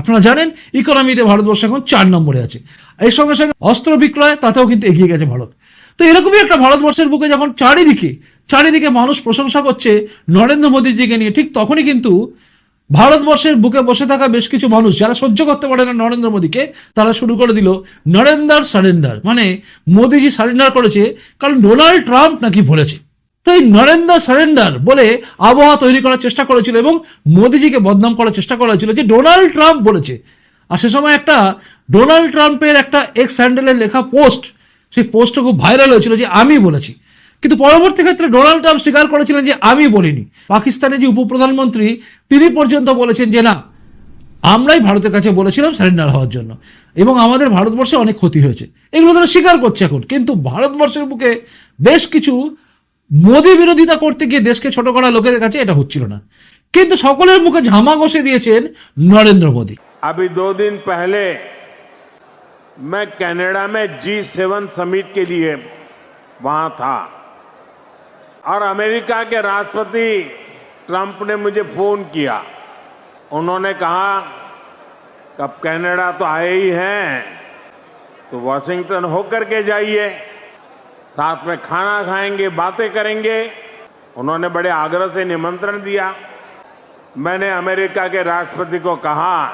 আপনারা জানেন ইকোনমিতে ভারতবর্ষ এখন চার নম্বরে আছে। এর সঙ্গে সঙ্গে অস্ত্র বিক্রয়, তাতেও কিন্তু এগিয়ে গেছে ভারত। তো এরকমই একটা ভারতবর্ষের বুকে যখন চারিদিকে চারিদিকে মানুষ প্রশংসা করছে নরেন্দ্র মোদীজিকে নিয়ে, ঠিক তখনই কিন্তু ভারতবর্ষের বুকে বসে থাকা বেশ কিছু মানুষ, যারা সহ্য করতে পারে না নরেন্দ্র মোদীকে, তারা শুরু করে দিল নরেন্দ্র সারেন্ডার মানে মোদীজি সারেন্ডার করেছে, কারণ ডোনাল্ড ট্রাম্প নাকি বলেছে। তো এই নরেন্দ্র সারেন্ডার বলে আবহাওয়া তৈরি করার চেষ্টা করেছিল এবং মোদিজিকে বদনাম করার চেষ্টা করা হয়েছিল, যে ডোনাল্ড ট্রাম্প বলেছে। আর সে সময় একটা ডোনাল্ড ট্রাম্পের একটা এক্স হ্যান্ডেলের লেখা পোস্ট, সেই পোস্টটা খুব ভাইরাল হয়েছিল যে আমি বলেছি। কিন্তু পরবর্তী ক্ষেত্রে ডোনাল্ড ট্রাম্প স্বীকার করেছিলেন যে আমি বলিনি। পাকিস্তানের যে উপপ্রধানমন্ত্রী, তিনি পর্যন্ত বলেছেন যে না, আমরাই ভারতের কাছে বলেছিলাম স্যারেন্ডার হওয়ার জন্য। এবং আমাদের ভারতবর্ষে অনেক ক্ষতি হয়েছে। এগুলো তারা স্বীকার করছে এখন। কিন্তু ভারতবর্ষের বুকে বেশ কিছু মোদী বিরোধিতা করতে গিয়ে দেশকে ছোট করা লোকের কাছে এটা হচ্ছিল না কিন্তু সকলের মুখে ঝামা ঘষে দিয়েছেন নরেন্দ্র মোদী अभी दो दिन पहले मैं कनाडा में जी सेवन समिट के लिए वहां था और अमेरिका के राष्ट्रपति ट्रंप ने मुझे फोन किया उन्होंने कहा कि अब कनाडा तो आए ही हैं तो वॉशिंगटन होकर के जाइए साथ में खाना खाएँगे, बातें करेंगे। उन्होंने बड़े आग्रह से निमंत्रण दिया। मैंने अमेरिका के राष्ट्रपति को कहा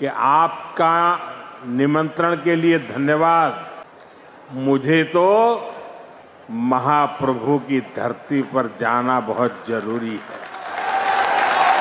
कि आपका निमंत्रण के लिए धन्यवाद। मुझे तो महाप्रभु की धरती पर जाना बहुत ज़रूरी है।